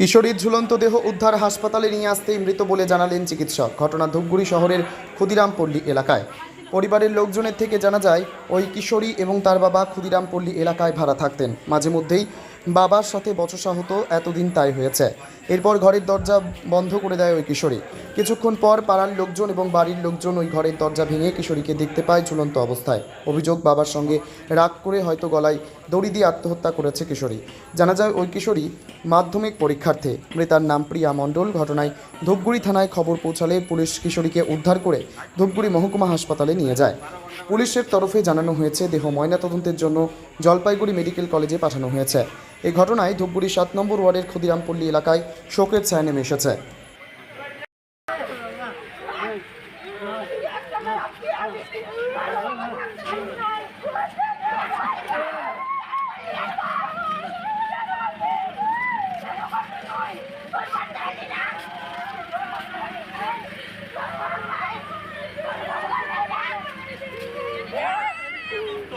কিশোরীর ঝুলন্ত দেহ উদ্ধার হাসপাতালে নিয়ে আসতেই মৃত বলে জানালেন চিকিৎসক। ঘটনা ধূপগুড়ি শহরের ক্ষুদিরামপল্লী এলাকায়। পরিবারের লোকজনের থেকে জানা যায়, ওই কিশোরী এবং তার বাবা ক্ষুদিরামপল্লী এলাকায় ভাড়া থাকতেন। মাঝে মধ্যেই বাবার সাথে বচসা হতো এতদিন তাই হয়েছে। এরপর ঘরের দরজা বন্ধ করে দেয় ওই কিশোরী। কিছুক্ষণ পর পাড়ার লোকজন এবং বাড়ির লোকজন ওই ঘরের দরজা ভেঙে কিশোরীকে দেখতে পায় ঝুলন্ত অবস্থায়। অভিযোগ, বাবার সঙ্গে রাগ করে হয়তো গলায় দড়ি দিয়ে আত্মহত্যা করেছে কিশোরী জানা যায় ওই কিশোরী মাধ্যমিক পরীক্ষার্থী মৃতার নাম প্রিয়া মণ্ডল ঘটনায় ধূপগুড়ি থানায় খবর পৌঁছালে পুলিশ কিশোরীকে উদ্ধার করে ধূপগুড়ি মহকুমা হাসপাতালে নিয়ে যায় পুলিশের তরফে জানানো হয়েছে দেহ ময়নাতদন্তের জন্য জলপাইগুড়ি মেডিকেল কলেজে পাঠানো হয়েছে এই ঘটনায় ধূপগুড়ি সাত নম্বর ওয়ার্ডের ক্ষুদিরামপল্লী এলাকায় শোকের ছায়া নেমে এসেছে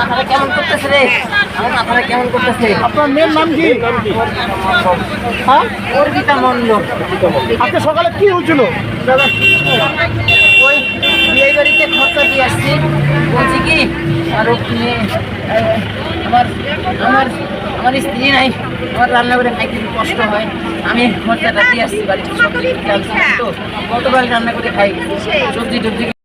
মাথাটা কেমন করতেছে রে? আমার মাথাটা কেমন করতেছে? আপনার মেয়ের নাম কি? হ্যাঁ? অর্পিতা মণ্ডল। আজকে সকালে কি হয়েছিল? ওই বিয়ে বাড়িতে খরচা দিয়ে আসছি। বলছি কি আর আমার আমার আমার স্ত্রী নাই। আমার রান্না করে খাইতে খুব কষ্ট হয়। আমি খরচাটা দিয়ে আসছি বাড়িতে সবজি কিনতে তো রান্না করে খাই। সবজি টবজি